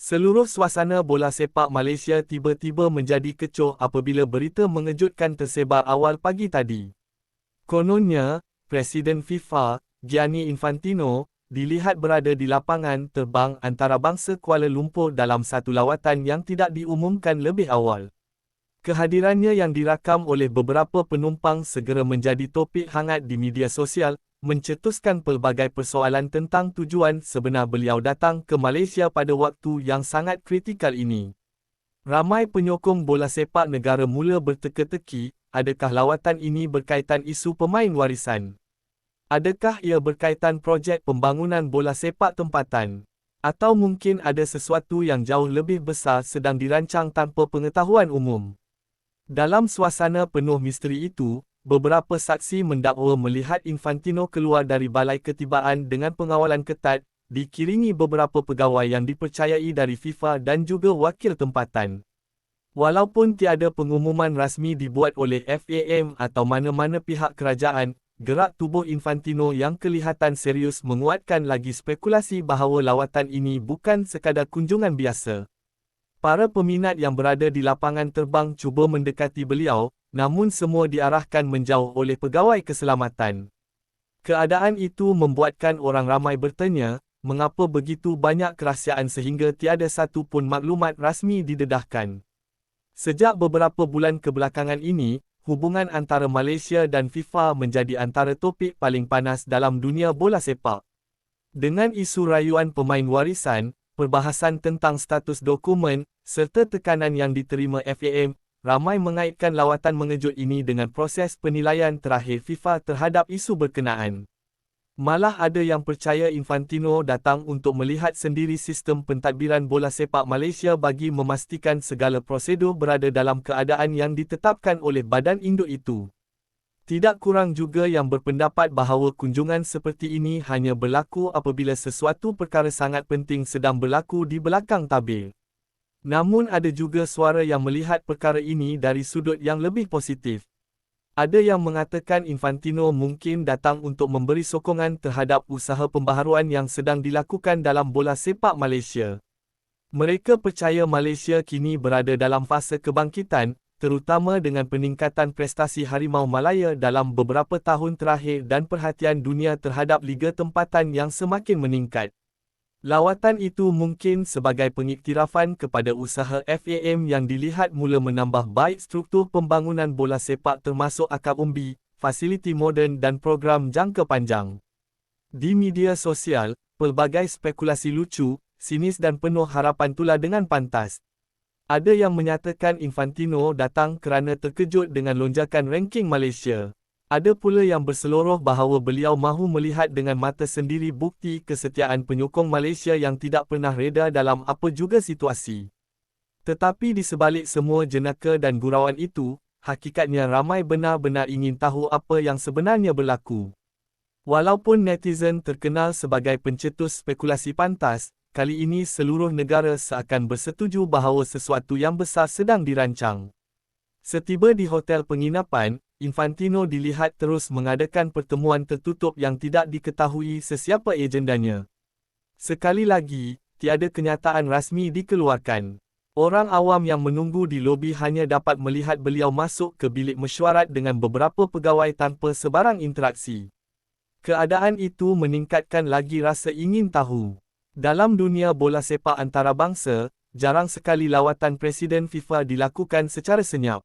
Seluruh suasana bola sepak Malaysia tiba-tiba menjadi kecoh apabila berita mengejutkan tersebar awal pagi tadi. Kononnya, Presiden FIFA, Gianni Infantino, dilihat berada di lapangan terbang antarabangsa Kuala Lumpur dalam satu lawatan yang tidak diumumkan lebih awal. Kehadirannya yang dirakam oleh beberapa penumpang segera menjadi topik hangat di media sosial, mencetuskan pelbagai persoalan tentang tujuan sebenar beliau datang ke Malaysia pada waktu yang sangat kritikal ini. Ramai penyokong bola sepak negara mula berteka-teki, adakah lawatan ini berkaitan isu pemain warisan? Adakah ia berkaitan projek pembangunan bola sepak tempatan? Atau mungkin ada sesuatu yang jauh lebih besar sedang dirancang tanpa pengetahuan umum? Dalam suasana penuh misteri itu, beberapa saksi mendakwa melihat Infantino keluar dari balai ketibaan dengan pengawalan ketat, dikiringi beberapa pegawai yang dipercayai dari FIFA dan juga wakil tempatan. Walaupun tiada pengumuman rasmi dibuat oleh FAM atau mana-mana pihak kerajaan, gerak tubuh Infantino yang kelihatan serius menguatkan lagi spekulasi bahawa lawatan ini bukan sekadar kunjungan biasa. Para peminat yang berada di lapangan terbang cuba mendekati beliau, namun semua diarahkan menjauh oleh pegawai keselamatan. Keadaan itu membuatkan orang ramai bertanya, mengapa begitu banyak kerahsiaan sehingga tiada satu pun maklumat rasmi didedahkan. Sejak beberapa bulan kebelakangan ini, hubungan antara Malaysia dan FIFA menjadi antara topik paling panas dalam dunia bola sepak. Dengan isu rayuan pemain warisan, perbahasan tentang status dokumen, serta tekanan yang diterima FAM, ramai mengaitkan lawatan mengejut ini dengan proses penilaian terakhir FIFA terhadap isu berkenaan. Malah ada yang percaya Infantino datang untuk melihat sendiri sistem pentadbiran bola sepak Malaysia bagi memastikan segala prosedur berada dalam keadaan yang ditetapkan oleh badan induk itu. Tidak kurang juga yang berpendapat bahawa kunjungan seperti ini hanya berlaku apabila sesuatu perkara sangat penting sedang berlaku di belakang tabir. Namun ada juga suara yang melihat perkara ini dari sudut yang lebih positif. Ada yang mengatakan Infantino mungkin datang untuk memberi sokongan terhadap usaha pembaharuan yang sedang dilakukan dalam bola sepak Malaysia. Mereka percaya Malaysia kini berada dalam fasa kebangkitan, terutama dengan peningkatan prestasi Harimau Malaya dalam beberapa tahun terakhir dan perhatian dunia terhadap liga tempatan yang semakin meningkat. Lawatan itu mungkin sebagai pengiktirafan kepada usaha FAM yang dilihat mula menambah baik struktur pembangunan bola sepak termasuk akab umbi, fasiliti moden dan program jangka panjang. Di media sosial, pelbagai spekulasi lucu, sinis dan penuh harapan tular dengan pantas. Ada yang menyatakan Infantino datang kerana terkejut dengan lonjakan ranking Malaysia. Ada pula yang berseluruh bahawa beliau mahu melihat dengan mata sendiri bukti kesetiaan penyokong Malaysia yang tidak pernah reda dalam apa juga situasi. Tetapi di sebalik semua jenaka dan gurauan itu, hakikatnya ramai benar-benar ingin tahu apa yang sebenarnya berlaku. Walaupun netizen terkenal sebagai pencetus spekulasi pantas, kali ini seluruh negara seakan bersetuju bahawa sesuatu yang besar sedang dirancang. Setiba di hotel penginapan, Infantino dilihat terus mengadakan pertemuan tertutup yang tidak diketahui sesiapa agendanya. Sekali lagi, tiada kenyataan rasmi dikeluarkan. Orang awam yang menunggu di lobi hanya dapat melihat beliau masuk ke bilik mesyuarat dengan beberapa pegawai tanpa sebarang interaksi. Keadaan itu meningkatkan lagi rasa ingin tahu. Dalam dunia bola sepak antarabangsa, jarang sekali lawatan Presiden FIFA dilakukan secara senyap.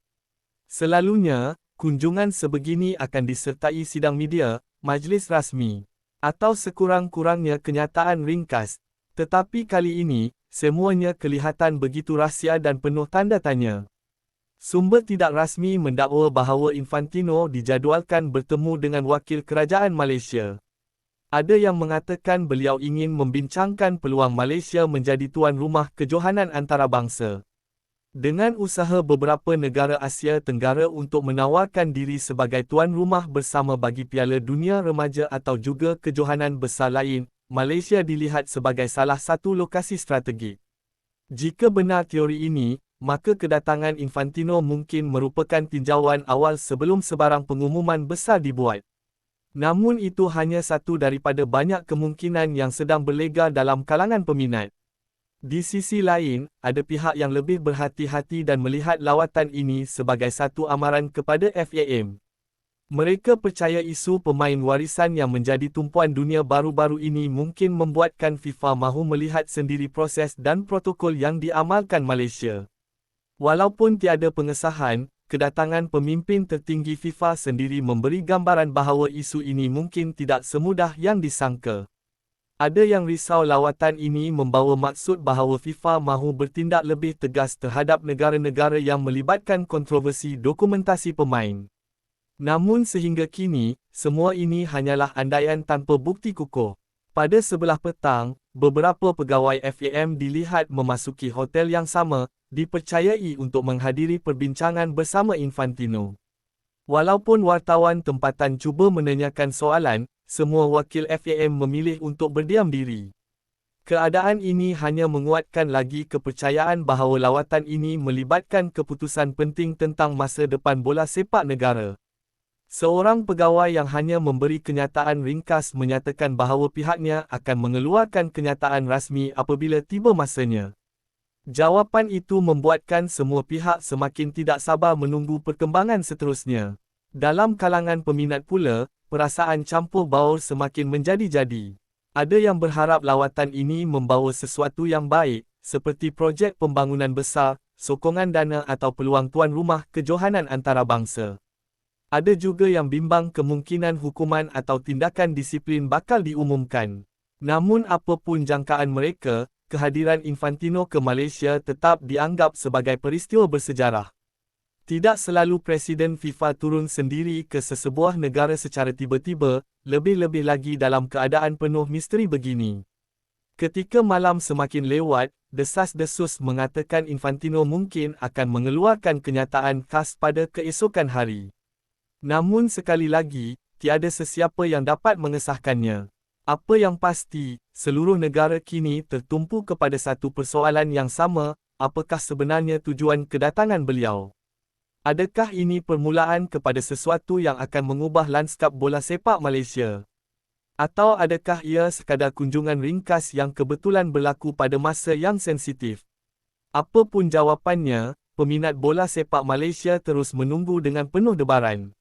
Selalunya, kunjungan sebegini akan disertai sidang media, majlis rasmi, atau sekurang-kurangnya kenyataan ringkas. Tetapi kali ini, semuanya kelihatan begitu rahsia dan penuh tanda tanya. Sumber tidak rasmi mendakwa bahawa Infantino dijadualkan bertemu dengan wakil kerajaan Malaysia. Ada yang mengatakan beliau ingin membincangkan peluang Malaysia menjadi tuan rumah kejohanan antarabangsa. Dengan usaha beberapa negara Asia Tenggara untuk menawarkan diri sebagai tuan rumah bersama bagi Piala Dunia Remaja atau juga kejohanan besar lain, Malaysia dilihat sebagai salah satu lokasi strategik. Jika benar teori ini, maka kedatangan Infantino mungkin merupakan tinjauan awal sebelum sebarang pengumuman besar dibuat. Namun itu hanya satu daripada banyak kemungkinan yang sedang berlega dalam kalangan peminat. Di sisi lain, ada pihak yang lebih berhati-hati dan melihat lawatan ini sebagai satu amaran kepada FAM. Mereka percaya isu pemain warisan yang menjadi tumpuan dunia baru-baru ini mungkin membuatkan FIFA mahu melihat sendiri proses dan protokol yang diamalkan Malaysia. Walaupun tiada pengesahan, kedatangan pemimpin tertinggi FIFA sendiri memberi gambaran bahawa isu ini mungkin tidak semudah yang disangka. Ada yang risau lawatan ini membawa maksud bahawa FIFA mahu bertindak lebih tegas terhadap negara-negara yang melibatkan kontroversi dokumentasi pemain. Namun sehingga kini, semua ini hanyalah andaian tanpa bukti kukuh. Pada sebelah petang, beberapa pegawai FAM dilihat memasuki hotel yang sama, dipercayai untuk menghadiri perbincangan bersama Infantino. Walaupun wartawan tempatan cuba menanyakan soalan, semua wakil FAM memilih untuk berdiam diri. Keadaan ini hanya menguatkan lagi kepercayaan bahawa lawatan ini melibatkan keputusan penting tentang masa depan bola sepak negara. Seorang pegawai yang hanya memberi kenyataan ringkas menyatakan bahawa pihaknya akan mengeluarkan kenyataan rasmi apabila tiba masanya. Jawapan itu membuatkan semua pihak semakin tidak sabar menunggu perkembangan seterusnya. Dalam kalangan peminat pula, perasaan campur baur semakin menjadi-jadi. Ada yang berharap lawatan ini membawa sesuatu yang baik, seperti projek pembangunan besar, sokongan dana atau peluang tuan rumah kejohanan antarabangsa. Ada juga yang bimbang kemungkinan hukuman atau tindakan disiplin bakal diumumkan. Namun apapun jangkaan mereka, kehadiran Infantino ke Malaysia tetap dianggap sebagai peristiwa bersejarah. Tidak selalu Presiden FIFA turun sendiri ke sesebuah negara secara tiba-tiba, lebih-lebih lagi dalam keadaan penuh misteri begini. Ketika malam semakin lewat, desas-desus mengatakan Infantino mungkin akan mengeluarkan kenyataan khas pada keesokan hari. Namun sekali lagi, tiada sesiapa yang dapat mengesahkannya. Apa yang pasti, seluruh negara kini tertumpu kepada satu persoalan yang sama, apakah sebenarnya tujuan kedatangan beliau? Adakah ini permulaan kepada sesuatu yang akan mengubah lanskap bola sepak Malaysia? Atau adakah ia sekadar kunjungan ringkas yang kebetulan berlaku pada masa yang sensitif? Apapun jawapannya, peminat bola sepak Malaysia terus menunggu dengan penuh debaran.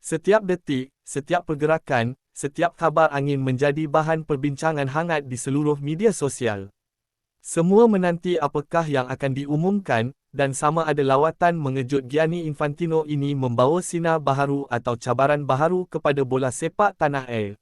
Setiap detik, setiap pergerakan, setiap kabar angin menjadi bahan perbincangan hangat di seluruh media sosial. Semua menanti apakah yang akan diumumkan, dan sama ada lawatan mengejut Gianni Infantino ini membawa sinar baharu atau cabaran baharu kepada bola sepak tanah air.